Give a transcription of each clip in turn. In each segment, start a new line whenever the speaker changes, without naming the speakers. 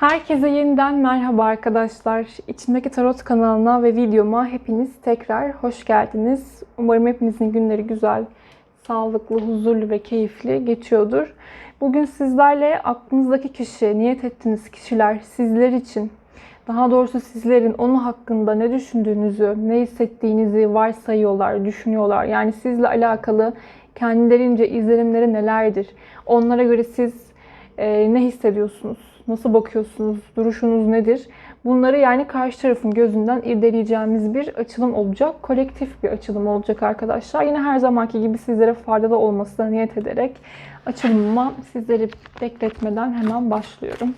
Herkese yeniden merhaba arkadaşlar. İçimdeki Tarot kanalına ve videoma hepiniz tekrar hoş geldiniz. Umarım hepinizin günleri güzel, sağlıklı, huzurlu ve keyifli geçiyordur. Bugün sizlerle aklınızdaki kişi, niyet ettiğiniz kişiler sizler için, daha doğrusu sizlerin onun hakkında ne düşündüğünüzü, ne hissettiğinizi varsayıyorlar, düşünüyorlar. Yani sizle alakalı kendilerince izlenimleri nelerdir? Onlara göre siz e, ne hissediyorsunuz? Nasıl bakıyorsunuz? Duruşunuz nedir? Bunları yani karşı tarafın gözünden irdeleyeceğimiz bir açılım olacak. Kolektif bir açılım olacak arkadaşlar. Yine her zamanki gibi sizlere faydalı olmasına niyet ederek açılımıma sizleri bekletmeden hemen başlıyorum.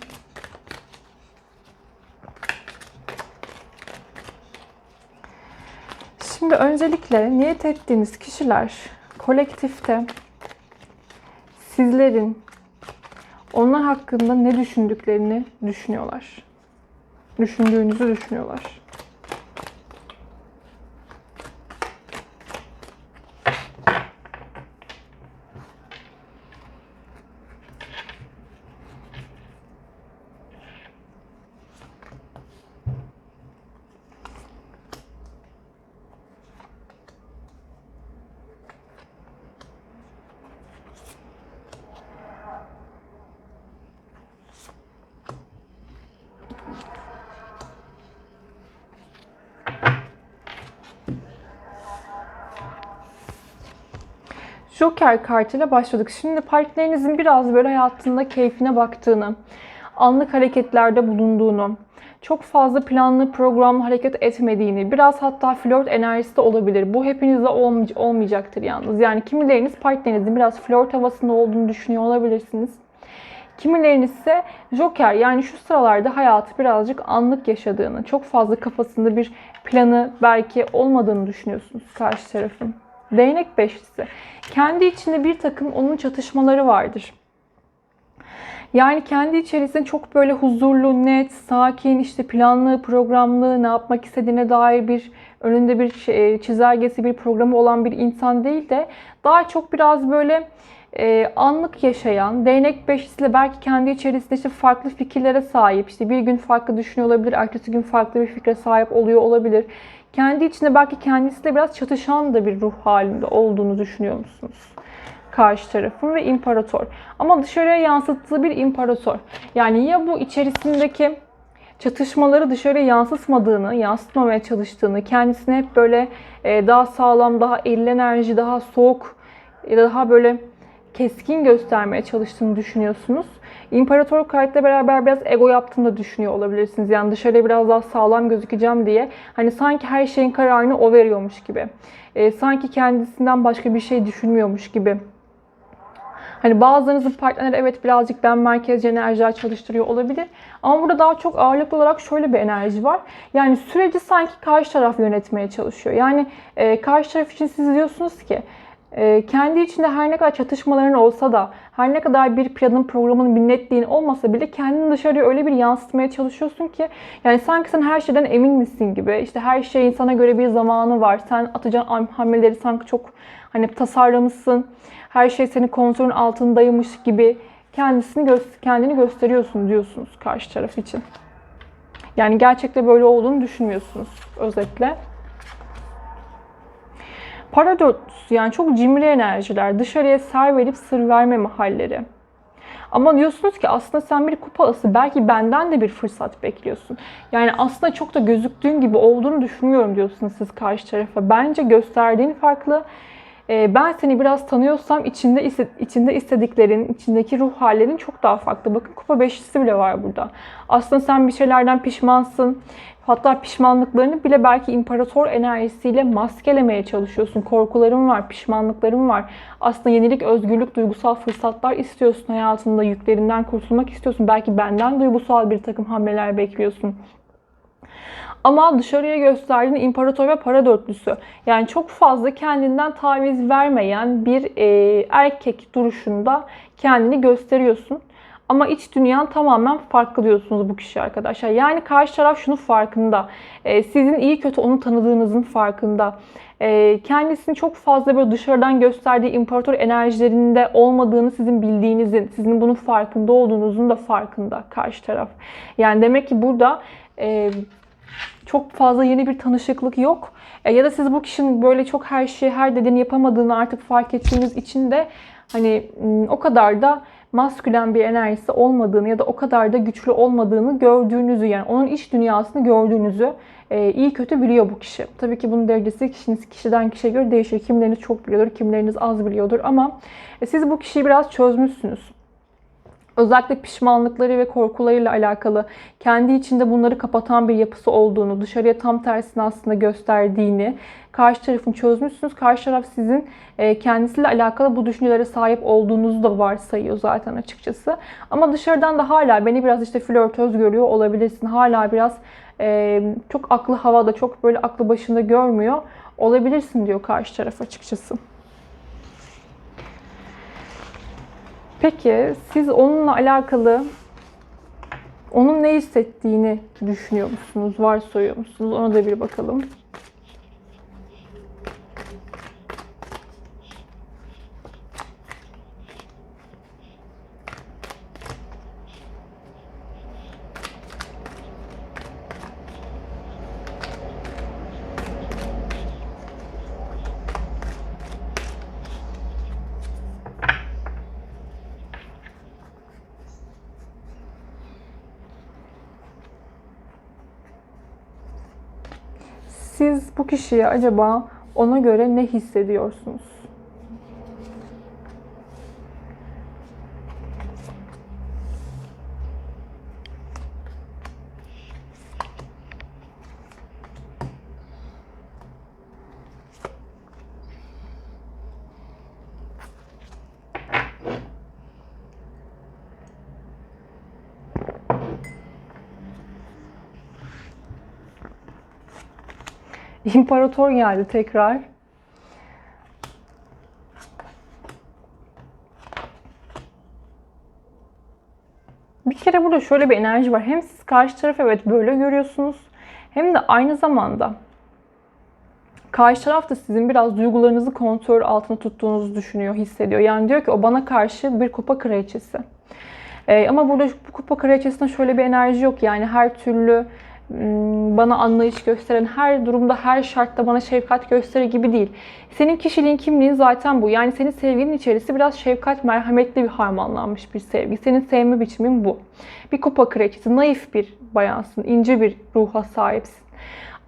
Şimdi öncelikle niyet ettiğiniz kişiler kolektifte sizlerin onlar hakkında ne düşündüklerini düşünüyorlar. Düşündüğünüzü düşünüyorlar. Joker kartıyla başladık. Şimdi partnerinizin biraz böyle hayatında keyfine baktığını, anlık hareketlerde bulunduğunu, çok fazla planlı programlı hareket etmediğini, biraz hatta flört enerjisi de olabilir. Bu hepinizde olmay- olmayacaktır yalnız. Yani kimileriniz partnerinizin biraz flört havasında olduğunu düşünüyor olabilirsiniz. Kimileriniz ise Joker yani şu sıralarda hayatı birazcık anlık yaşadığını, çok fazla kafasında bir planı belki olmadığını düşünüyorsunuz karşı tarafın. Değnek beşlisi. Kendi içinde bir takım onun çatışmaları vardır. Yani kendi içerisinde çok böyle huzurlu, net, sakin, işte planlı, programlı, ne yapmak istediğine dair bir önünde bir şey, çizelgesi, bir programı olan bir insan değil de daha çok biraz böyle e, anlık yaşayan, değnek beşlisiyle belki kendi içerisinde işte farklı fikirlere sahip, işte bir gün farklı düşünüyor olabilir, ertesi gün farklı bir fikre sahip oluyor olabilir. Kendi içinde belki kendisiyle biraz çatışan da bir ruh halinde olduğunu düşünüyor musunuz? Karşı tarafın ve imparator. Ama dışarıya yansıttığı bir imparator. Yani ya bu içerisindeki çatışmaları dışarıya yansıtmadığını, yansıtmamaya çalıştığını, kendisini hep böyle e, daha sağlam, daha eril enerji, daha soğuk ya da daha böyle keskin göstermeye çalıştığını düşünüyorsunuz. İmparator kartla beraber biraz ego yaptığını da düşünüyor olabilirsiniz. Yani dışarıya biraz daha sağlam gözükeceğim diye. Hani sanki her şeyin kararını o veriyormuş gibi. E, sanki kendisinden başka bir şey düşünmüyormuş gibi. Hani bazılarınızın partnerleri evet birazcık ben merkezci enerjiler çalıştırıyor olabilir. Ama burada daha çok ağırlıklı olarak şöyle bir enerji var. Yani süreci sanki karşı taraf yönetmeye çalışıyor. Yani e, karşı taraf için siz diyorsunuz ki e, kendi içinde her ne kadar çatışmaların olsa da, her ne kadar bir planın programın bir netliğin olmasa bile kendini dışarıya öyle bir yansıtmaya çalışıyorsun ki yani sanki sen her şeyden emin misin gibi. İşte her şeyin sana göre bir zamanı var. Sen atacağın hamleleri sanki çok hani tasarlamışsın. Her şey senin kontrolün altındaymış gibi kendisini gö- kendini gösteriyorsun diyorsunuz karşı taraf için. Yani gerçekte böyle olduğunu düşünmüyorsunuz özetle. Para yani çok cimri enerjiler, dışarıya ser verip sır verme mahalleri. Ama diyorsunuz ki aslında sen bir kupası belki benden de bir fırsat bekliyorsun. Yani aslında çok da gözüktüğün gibi olduğunu düşünmüyorum diyorsunuz siz karşı tarafa. Bence gösterdiğin farklı. Ee, ben seni biraz tanıyorsam içinde içinde istediklerin, içindeki ruh hallerin çok daha farklı. Bakın kupa beşlisi bile var burada. Aslında sen bir şeylerden pişmansın. Hatta pişmanlıklarını bile belki imparator enerjisiyle maskelemeye çalışıyorsun. Korkuların var, pişmanlıkların var. Aslında yenilik, özgürlük, duygusal fırsatlar istiyorsun hayatında. Yüklerinden kurtulmak istiyorsun. Belki benden duygusal bir takım hamleler bekliyorsun. Ama dışarıya gösterdiğin imparator ve para dörtlüsü. Yani çok fazla kendinden taviz vermeyen bir e, erkek duruşunda kendini gösteriyorsun. Ama iç dünyan tamamen farklı diyorsunuz bu kişi arkadaşlar. Yani karşı taraf şunu farkında. E, sizin iyi kötü onu tanıdığınızın farkında. E, kendisini çok fazla böyle dışarıdan gösterdiği imparator enerjilerinde olmadığını sizin bildiğinizin, sizin bunun farkında olduğunuzun da farkında karşı taraf. Yani demek ki burada e, çok fazla yeni bir tanışıklık yok. E, ya da siz bu kişinin böyle çok her şeyi, her dediğini yapamadığını artık fark ettiğiniz için de hani o kadar da maskülen bir enerjisi olmadığını ya da o kadar da güçlü olmadığını gördüğünüzü yani onun iç dünyasını gördüğünüzü e, iyi kötü biliyor bu kişi. Tabii ki bunun derecesi kişiniz kişiden kişiye göre değişir. Kimileriniz çok biliyordur, kimileriniz az biliyordur ama e, siz bu kişiyi biraz çözmüşsünüz. Özellikle pişmanlıkları ve korkularıyla alakalı kendi içinde bunları kapatan bir yapısı olduğunu, dışarıya tam tersini aslında gösterdiğini, karşı tarafın çözmüşsünüz. Karşı taraf sizin e, kendisiyle alakalı bu düşüncelere sahip olduğunuzu da varsayıyor zaten açıkçası. Ama dışarıdan da hala beni biraz işte flörtöz görüyor olabilirsin. Hala biraz e, çok aklı havada, çok böyle aklı başında görmüyor olabilirsin diyor karşı taraf açıkçası. Peki siz onunla alakalı onun ne hissettiğini düşünüyor musunuz, varsayıyor musunuz? Ona da bir bakalım. Siz bu kişiye acaba ona göre ne hissediyorsunuz? İmparator geldi tekrar. Bir kere burada şöyle bir enerji var. Hem siz karşı tarafı evet böyle görüyorsunuz. Hem de aynı zamanda karşı taraf da sizin biraz duygularınızı kontrol altında tuttuğunuzu düşünüyor, hissediyor. Yani diyor ki o bana karşı bir kupa kraliçesi. Ee, ama burada bu kupa kraliçesinde şöyle bir enerji yok. Yani her türlü bana anlayış gösteren, her durumda, her şartta bana şefkat gösterir gibi değil. Senin kişiliğin, kimliğin zaten bu. Yani senin sevginin içerisi biraz şefkat, merhametli bir harmanlanmış bir sevgi. Senin sevme biçimin bu. Bir kupa kraliçesi, naif bir bayansın, ince bir ruha sahipsin.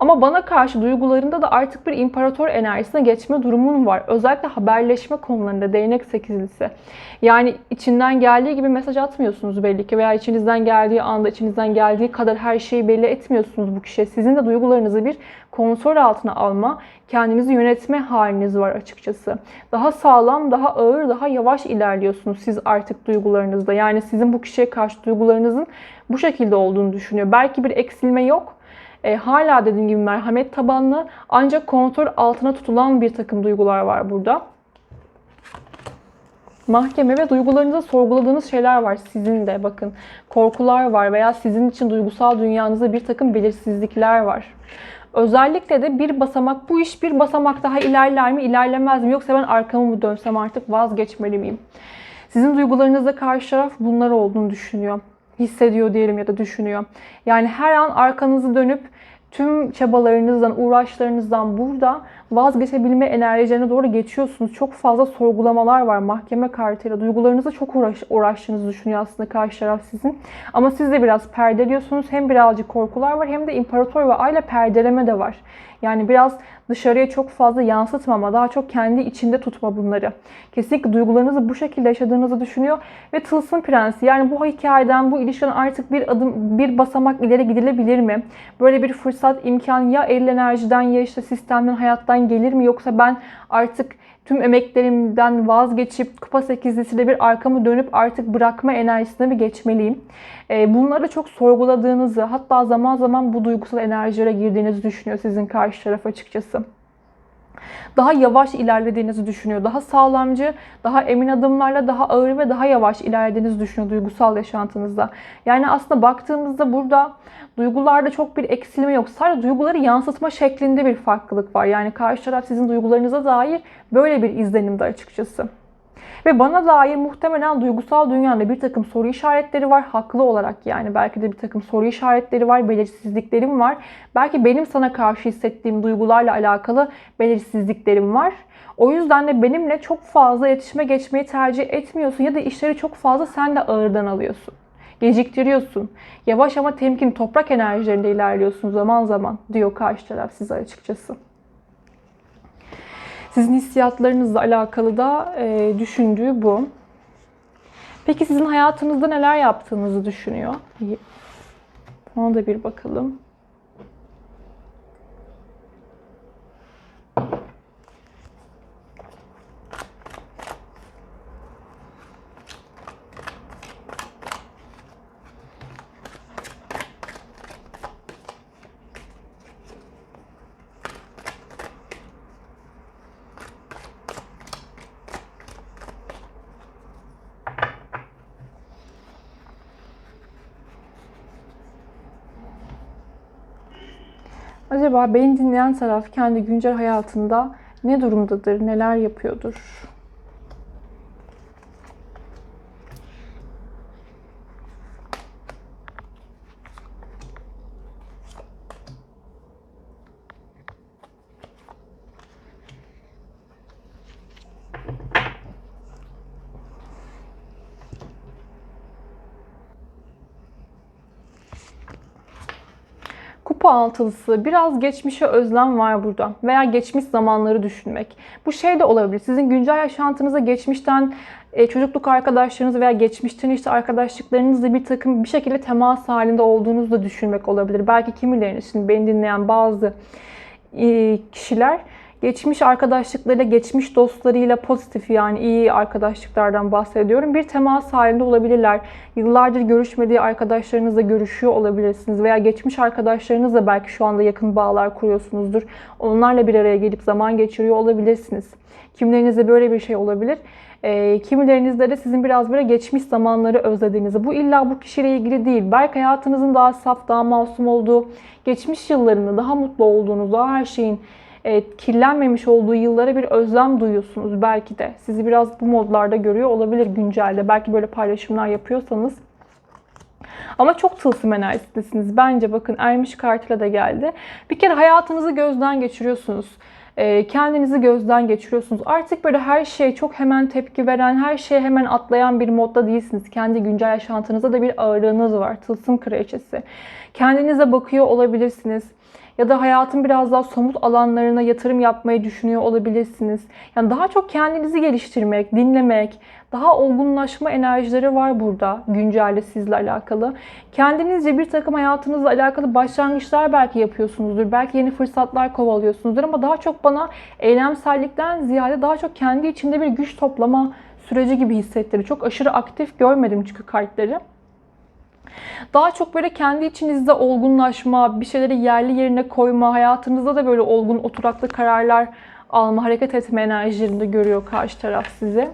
Ama bana karşı duygularında da artık bir imparator enerjisine geçme durumun var. Özellikle haberleşme konularında değnek sekizlisi. Yani içinden geldiği gibi mesaj atmıyorsunuz belli ki veya içinizden geldiği anda içinizden geldiği kadar her şeyi belli etmiyorsunuz bu kişiye. Sizin de duygularınızı bir kontrol altına alma, kendinizi yönetme haliniz var açıkçası. Daha sağlam, daha ağır, daha yavaş ilerliyorsunuz siz artık duygularınızda. Yani sizin bu kişiye karşı duygularınızın bu şekilde olduğunu düşünüyor. Belki bir eksilme yok e, hala dediğim gibi merhamet tabanlı ancak kontrol altına tutulan bir takım duygular var burada. Mahkeme ve duygularınızda sorguladığınız şeyler var sizin de bakın. Korkular var veya sizin için duygusal dünyanızda bir takım belirsizlikler var. Özellikle de bir basamak, bu iş bir basamak daha ilerler mi, ilerlemez mi? Yoksa ben arkamı mı dönsem artık vazgeçmeli miyim? Sizin duygularınızda karşı taraf bunlar olduğunu düşünüyor hissediyor diyelim ya da düşünüyor. Yani her an arkanızı dönüp tüm çabalarınızdan, uğraşlarınızdan burada vazgeçebilme enerjilerine doğru geçiyorsunuz. Çok fazla sorgulamalar var mahkeme kartıyla. Duygularınızla çok uğraş, uğraştığınızı düşünüyor aslında karşı taraf sizin. Ama siz de biraz perdeliyorsunuz. Hem birazcık korkular var hem de imparator ve aile perdeleme de var. Yani biraz dışarıya çok fazla yansıtmama, daha çok kendi içinde tutma bunları. Kesinlikle duygularınızı bu şekilde yaşadığınızı düşünüyor ve tılsım prensi yani bu hikayeden, bu ilişkiden artık bir adım, bir basamak ileri gidilebilir mi? Böyle bir fırsat, imkan ya eril enerjiden ya işte sistemden, hayattan gelir mi? Yoksa ben artık tüm emeklerimden vazgeçip kupa sekizlisiyle bir arkamı dönüp artık bırakma enerjisine mi geçmeliyim? Ee, bunları çok sorguladığınızı hatta zaman zaman bu duygusal enerjilere girdiğinizi düşünüyor sizin karşı taraf açıkçası. Daha yavaş ilerlediğinizi düşünüyor. Daha sağlamcı, daha emin adımlarla daha ağır ve daha yavaş ilerlediğinizi düşünüyor duygusal yaşantınızda. Yani aslında baktığımızda burada duygularda çok bir eksilme yok. Sadece duyguları yansıtma şeklinde bir farklılık var. Yani karşı taraf sizin duygularınıza dair böyle bir izlenimde açıkçası. Ve bana dair muhtemelen duygusal dünyanda bir takım soru işaretleri var. Haklı olarak yani belki de bir takım soru işaretleri var, belirsizliklerim var. Belki benim sana karşı hissettiğim duygularla alakalı belirsizliklerim var. O yüzden de benimle çok fazla iletişime geçmeyi tercih etmiyorsun ya da işleri çok fazla sen de ağırdan alıyorsun. Geciktiriyorsun. Yavaş ama temkin toprak enerjilerinde ilerliyorsun zaman zaman diyor karşı taraf size açıkçası. Sizin hissiyatlarınızla alakalı da e, düşündüğü bu. Peki sizin hayatınızda neler yaptığınızı düşünüyor? Ona da bir bakalım. Acaba beni dinleyen taraf kendi güncel hayatında ne durumdadır, neler yapıyordur? Kupa altılısı, biraz geçmişe özlem var burada veya geçmiş zamanları düşünmek. Bu şey de olabilir. Sizin güncel yaşantınıza geçmişten e, çocukluk arkadaşlarınız veya geçmişten işte arkadaşlıklarınızla bir takım bir şekilde temas halinde olduğunuzu da düşünmek olabilir. Belki kimileriniz, şimdi beni dinleyen bazı e, kişiler geçmiş arkadaşlıklarıyla, geçmiş dostlarıyla pozitif yani iyi arkadaşlıklardan bahsediyorum. Bir temas halinde olabilirler. Yıllardır görüşmediği arkadaşlarınızla görüşüyor olabilirsiniz. Veya geçmiş arkadaşlarınızla belki şu anda yakın bağlar kuruyorsunuzdur. Onlarla bir araya gelip zaman geçiriyor olabilirsiniz. Kimlerinizde böyle bir şey olabilir. E, kimilerinizde de sizin biraz böyle geçmiş zamanları özlediğinizi. Bu illa bu kişiyle ilgili değil. Belki hayatınızın daha saf, daha masum olduğu, geçmiş yıllarında daha mutlu olduğunuz, daha her şeyin e, kirlenmemiş olduğu yıllara bir özlem duyuyorsunuz belki de. Sizi biraz bu modlarda görüyor olabilir güncelde. Belki böyle paylaşımlar yapıyorsanız. Ama çok tılsım enerjisindesiniz. Bence bakın ermiş kartıyla da geldi. Bir kere hayatınızı gözden geçiriyorsunuz. E, kendinizi gözden geçiriyorsunuz. Artık böyle her şey çok hemen tepki veren, her şeye hemen atlayan bir modda değilsiniz. Kendi güncel yaşantınızda da bir ağırlığınız var. Tılsım kraliçesi. Kendinize bakıyor olabilirsiniz ya da hayatın biraz daha somut alanlarına yatırım yapmayı düşünüyor olabilirsiniz. Yani daha çok kendinizi geliştirmek, dinlemek, daha olgunlaşma enerjileri var burada güncelde sizle alakalı. Kendinizce bir takım hayatınızla alakalı başlangıçlar belki yapıyorsunuzdur. Belki yeni fırsatlar kovalıyorsunuzdur ama daha çok bana eylemsellikten ziyade daha çok kendi içinde bir güç toplama süreci gibi hissettirir. Çok aşırı aktif görmedim çünkü kartları. Daha çok böyle kendi içinizde olgunlaşma, bir şeyleri yerli yerine koyma, hayatınızda da böyle olgun, oturaklı kararlar alma, hareket etme enerjilerinde görüyor karşı taraf sizi.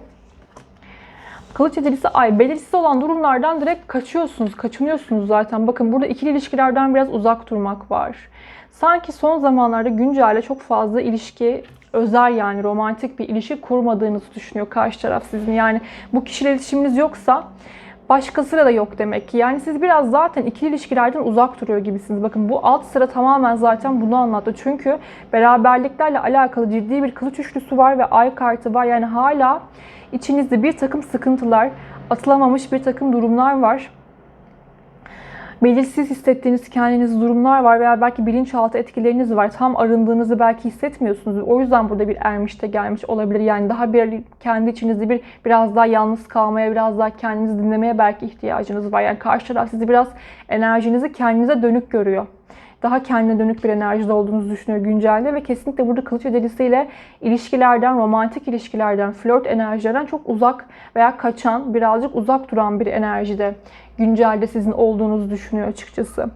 Kılıç edilisi ay. Belirsiz olan durumlardan direkt kaçıyorsunuz, kaçınıyorsunuz zaten. Bakın burada ikili ilişkilerden biraz uzak durmak var. Sanki son zamanlarda güncelle çok fazla ilişki özel yani romantik bir ilişki kurmadığınızı düşünüyor karşı taraf sizin. Yani bu kişiyle iletişiminiz yoksa başkasıyla da yok demek ki. Yani siz biraz zaten ikili ilişkilerden uzak duruyor gibisiniz. Bakın bu alt sıra tamamen zaten bunu anlattı. Çünkü beraberliklerle alakalı ciddi bir kılıç üçlüsü var ve ay kartı var. Yani hala içinizde bir takım sıkıntılar, atılamamış bir takım durumlar var belirsiz hissettiğiniz kendiniz durumlar var veya belki bilinçaltı etkileriniz var. Tam arındığınızı belki hissetmiyorsunuz. O yüzden burada bir ermişte gelmiş olabilir. Yani daha bir kendi içinizde bir biraz daha yalnız kalmaya, biraz daha kendinizi dinlemeye belki ihtiyacınız var. Yani karşı taraf sizi biraz enerjinizi kendinize dönük görüyor daha kendine dönük bir enerjide olduğunuzu düşünüyor güncelde ve kesinlikle burada kılıç ödelisiyle ilişkilerden, romantik ilişkilerden, flört enerjilerden çok uzak veya kaçan, birazcık uzak duran bir enerjide güncelde sizin olduğunuzu düşünüyor açıkçası.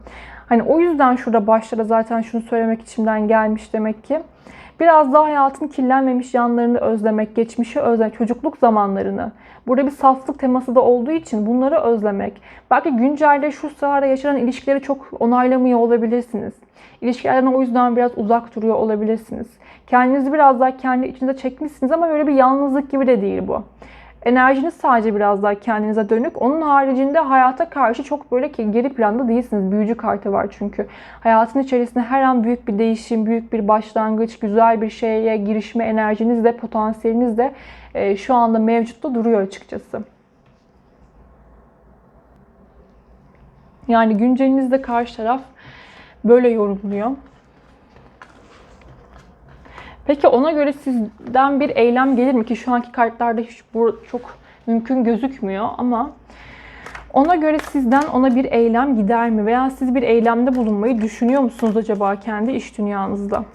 Hani o yüzden şurada başlara zaten şunu söylemek içimden gelmiş demek ki. Biraz daha hayatın kirlenmemiş yanlarını özlemek, geçmişi özlemek, çocukluk zamanlarını. Burada bir saflık teması da olduğu için bunları özlemek. Belki güncelde şu sırada yaşanan ilişkileri çok onaylamıyor olabilirsiniz. İlişkilerden o yüzden biraz uzak duruyor olabilirsiniz. Kendinizi biraz daha kendi içinize çekmişsiniz ama böyle bir yalnızlık gibi de değil bu. Enerjiniz sadece biraz daha kendinize dönük. Onun haricinde hayata karşı çok böyle ki geri planda değilsiniz. Büyücü kartı var çünkü. Hayatın içerisinde her an büyük bir değişim, büyük bir başlangıç, güzel bir şeye girişme enerjiniz de, potansiyeliniz de e, şu anda mevcutta duruyor açıkçası. Yani güncelinizde karşı taraf böyle yorumluyor. Peki ona göre sizden bir eylem gelir mi ki şu anki kartlarda hiç bu çok mümkün gözükmüyor ama ona göre sizden ona bir eylem gider mi veya siz bir eylemde bulunmayı düşünüyor musunuz acaba kendi iş dünyanızda?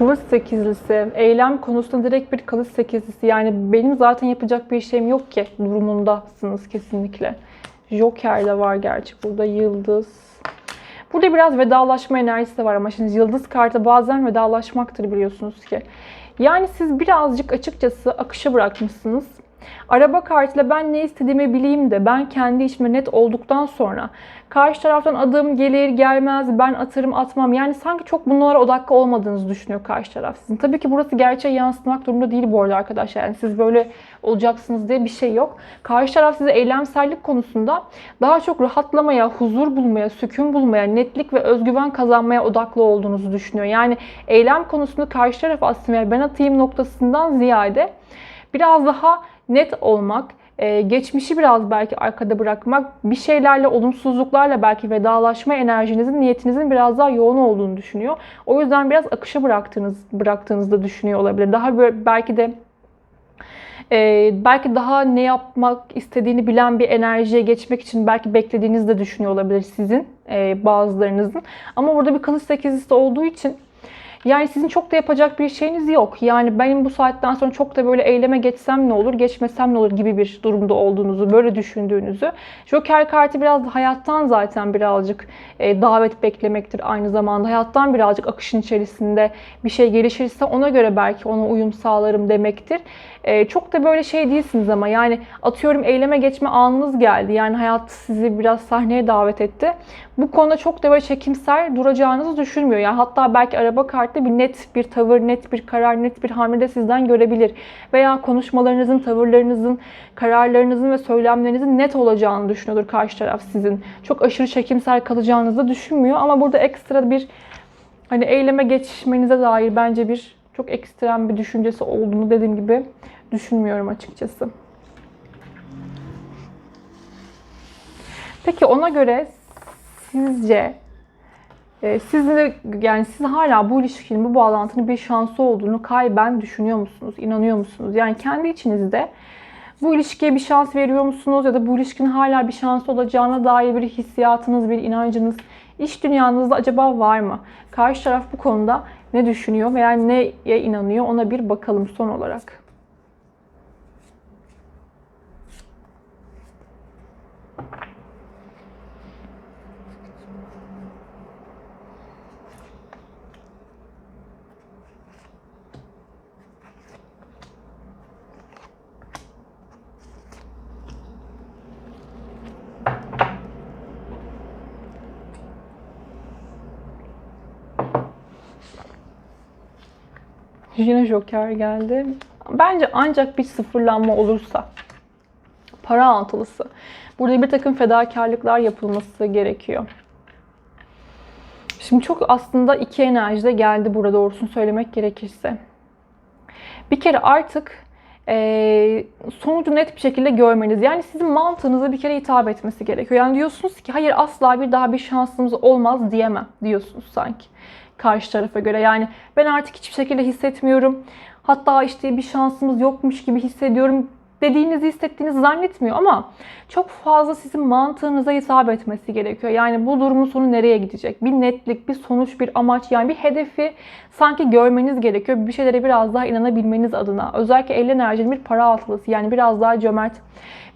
Kılıç sekizlisi. Eylem konusunda direkt bir kılıç sekizlisi. Yani benim zaten yapacak bir şeyim yok ki durumundasınız kesinlikle. Joker de var gerçi burada. Yıldız. Burada biraz vedalaşma enerjisi de var ama şimdi yıldız kartı bazen vedalaşmaktır biliyorsunuz ki. Yani siz birazcık açıkçası akışa bırakmışsınız. Araba kartıyla ben ne istediğimi bileyim de ben kendi içime net olduktan sonra karşı taraftan adım gelir gelmez ben atarım atmam yani sanki çok bunlara odaklı olmadığınızı düşünüyor karşı taraf sizin. Tabii ki burası gerçeğe yansıtmak durumunda değil bu arada arkadaşlar. Yani siz böyle olacaksınız diye bir şey yok. Karşı taraf size eylemsellik konusunda daha çok rahatlamaya, huzur bulmaya, sükun bulmaya, netlik ve özgüven kazanmaya odaklı olduğunuzu düşünüyor. Yani eylem konusunda karşı taraf aslında ben atayım noktasından ziyade biraz daha net olmak, e, geçmişi biraz belki arkada bırakmak, bir şeylerle, olumsuzluklarla belki vedalaşma enerjinizin, niyetinizin biraz daha yoğun olduğunu düşünüyor. O yüzden biraz akışa bıraktığınız, bıraktığınızda düşünüyor olabilir. Daha böyle belki de ee, belki daha ne yapmak istediğini bilen bir enerjiye geçmek için belki beklediğinizi de düşünüyor olabilir sizin e, bazılarınızın. Ama burada bir kılıç sekizlisi olduğu için yani sizin çok da yapacak bir şeyiniz yok. Yani benim bu saatten sonra çok da böyle eyleme geçsem ne olur, geçmesem ne olur gibi bir durumda olduğunuzu, böyle düşündüğünüzü. Joker kartı biraz da hayattan zaten birazcık e, davet beklemektir aynı zamanda. Hayattan birazcık akışın içerisinde bir şey gelişirse ona göre belki ona uyum sağlarım demektir. E, çok da böyle şey değilsiniz ama yani atıyorum eyleme geçme anınız geldi. Yani hayat sizi biraz sahneye davet etti. Bu konuda çok da böyle çekimser duracağınızı düşünmüyor. Yani hatta belki araba kartı bir net bir tavır, net bir karar, net bir hamle de sizden görebilir. Veya konuşmalarınızın, tavırlarınızın, kararlarınızın ve söylemlerinizin net olacağını düşünüyordur karşı taraf sizin. Çok aşırı çekimser kalacağınızı düşünmüyor ama burada ekstra bir hani eyleme geçmenize dair bence bir çok ekstrem bir düşüncesi olduğunu dediğim gibi düşünmüyorum açıkçası. Peki ona göre sizce e, siz de yani siz hala bu ilişkinin, bu bağlantının bir şansı olduğunu kayben düşünüyor musunuz? İnanıyor musunuz? Yani kendi içinizde bu ilişkiye bir şans veriyor musunuz? Ya da bu ilişkinin hala bir şans olacağına dair bir hissiyatınız, bir inancınız iş dünyanızda acaba var mı? Karşı taraf bu konuda ne düşünüyor veya neye inanıyor ona bir bakalım son olarak. Yine Joker geldi. Bence ancak bir sıfırlanma olursa para altılısı. Burada bir takım fedakarlıklar yapılması gerekiyor. Şimdi çok aslında iki enerji de geldi burada doğrusunu söylemek gerekirse. Bir kere artık e, sonucu net bir şekilde görmeniz. Yani sizin mantığınıza bir kere hitap etmesi gerekiyor. Yani diyorsunuz ki hayır asla bir daha bir şansımız olmaz diyemem diyorsunuz sanki karşı tarafa göre. Yani ben artık hiçbir şekilde hissetmiyorum. Hatta işte bir şansımız yokmuş gibi hissediyorum dediğinizi hissettiğinizi zannetmiyor ama çok fazla sizin mantığınıza hitap etmesi gerekiyor. Yani bu durumun sonu nereye gidecek? Bir netlik, bir sonuç, bir amaç yani bir hedefi sanki görmeniz gerekiyor. Bir şeylere biraz daha inanabilmeniz adına. Özellikle el enerjinin bir para altılısı yani biraz daha cömert,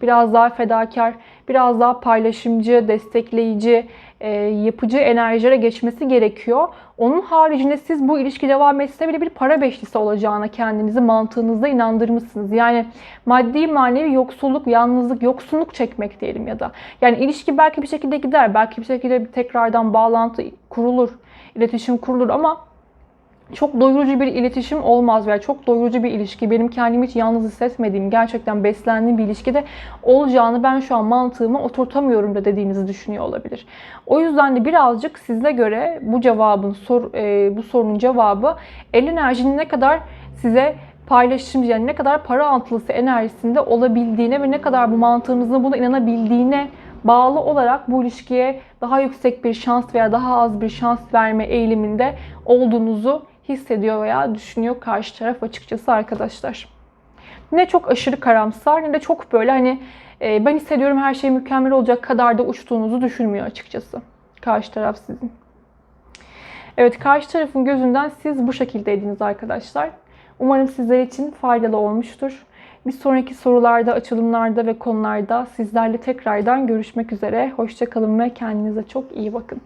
biraz daha fedakar, biraz daha paylaşımcı, destekleyici, e, yapıcı enerjilere geçmesi gerekiyor. Onun haricinde siz bu ilişki devam etse bile bir para beşlisi olacağına kendinizi mantığınızda inandırmışsınız. Yani maddi manevi yoksulluk, yalnızlık, yoksunluk çekmek diyelim ya da. Yani ilişki belki bir şekilde gider, belki bir şekilde tekrardan bağlantı kurulur, iletişim kurulur ama çok doyurucu bir iletişim olmaz veya çok doyurucu bir ilişki benim kendimi hiç yalnız hissetmediğim, gerçekten beslendiğim bir ilişkide olacağını ben şu an mantığıma oturtamıyorum da dediğinizi düşünüyor olabilir. O yüzden de birazcık size göre bu cevabın sor, e, bu sorunun cevabı el enerjinin ne kadar size paylaşımcı yani ne kadar para altılısı enerjisinde olabildiğine ve ne kadar bu mantığınızın buna inanabildiğine bağlı olarak bu ilişkiye daha yüksek bir şans veya daha az bir şans verme eğiliminde olduğunuzu hissediyor veya düşünüyor karşı taraf açıkçası arkadaşlar. Ne çok aşırı karamsar ne de çok böyle hani e, ben hissediyorum her şey mükemmel olacak kadar da uçtuğunuzu düşünmüyor açıkçası. Karşı taraf sizin. Evet karşı tarafın gözünden siz bu şekildeydiniz arkadaşlar. Umarım sizler için faydalı olmuştur. Bir sonraki sorularda, açılımlarda ve konularda sizlerle tekrardan görüşmek üzere. Hoşçakalın ve kendinize çok iyi bakın.